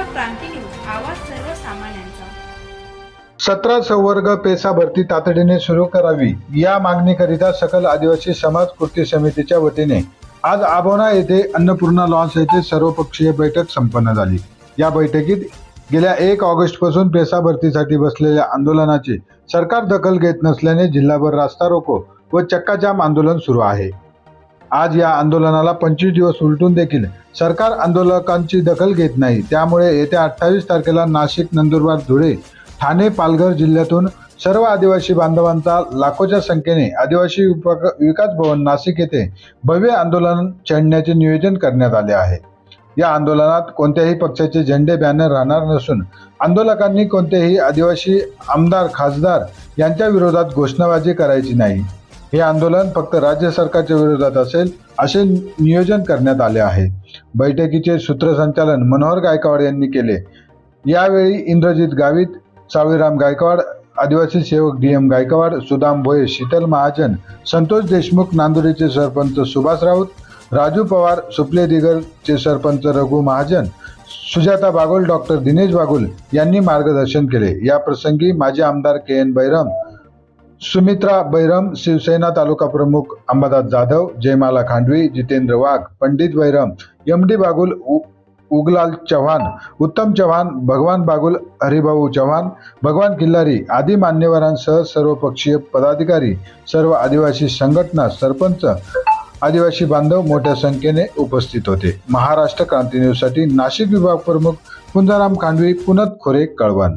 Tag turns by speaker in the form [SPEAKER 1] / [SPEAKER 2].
[SPEAKER 1] आवाज सर्वसामान्यांचा.
[SPEAKER 2] सतरा संवर्ग पेसा भरती तातडीने सुरू करावी. या मागणीकरिता सकल आदिवासी समाज कृती समितीच्या वतीने आज आबोना येथे अन्नपूर्णा लॉन्स येथे सर्वपक्षीय बैठक संपन्न झाली. या बैठकीत गेल्या एक ऑगस्टपासून पेसा भरतीसाठी बसलेल्या आंदोलनाची सरकार दखल घेत नसल्याने जिल्हाभर रास्ता रोको व चक्काजाम आंदोलन सुरू आहे. आज या आंदोलनाला पंचवीस दिवस उलटून देखील सरकार आंदोलकांची दखल घेत नाही. त्यामुळे येत्या अठ्ठावीस तारखेला नाशिक नंदुरबार धुळे ठाणे पालघर जिल्ह्यातून सर्व आदिवासी बांधवांचा लाखोच्या संख्येने आदिवासी उपक- विकास भवन नाशिक येथे भव्य आंदोलन छेडण्याचे नियोजन करण्यात आले आहे. या आंदोलनात कोणत्याही पक्षाचे झेंडे बॅनर राहणार नसून आंदोलकांनी कोणतेही आदिवासी आमदार खासदार यांच्या विरोधात घोषणाबाजी करायची नाही. हे आंदोलन फक्त राज्य सरकारच्या विरोधात असेल असे नियोजन करण्यात आले आहे. बैठकीचे सूत्रसंचालन मनोहर गायकवाड यांनी केले. यावेळी इंद्रजित गावित सावीराम गायकवाड आदिवासी सेवक डी एम गायकवाड सुदाम भोये शीतल महाजन संतोष देशमुख नांदुरीचे सरपंच सुभाष राऊत राजू पवार सुप्ले दिगरचे सरपंच रघु महाजन सुजाता बागुल डॉक्टर दिनेश बागुल यांनी मार्गदर्शन केले. या प्रसंगी माजी आमदार के एन बैरम सुमित्रा बैरम शिवसेना तालुका प्रमुख अंबादास जाधव जयमाला खांडवी जितेंद्र वाघ पंडित बैरम एम डी बागुल उ- उगलाल चव्हाण उत्तम चव्हाण भगवान बागुल हरिभाऊ चव्हाण भगवान किल्लारी आदी मान्यवरांसह सर्व पक्षीय पदाधिकारी सर्व आदिवासी संघटना सरपंच आदिवासी बांधव मोठ्या संख्येने उपस्थित होते. महाराष्ट्र क्रांती न्यूजसाठी नाशिक विभाग प्रमुख कुंजाराम खांडवी पुनत खोरे कळवण.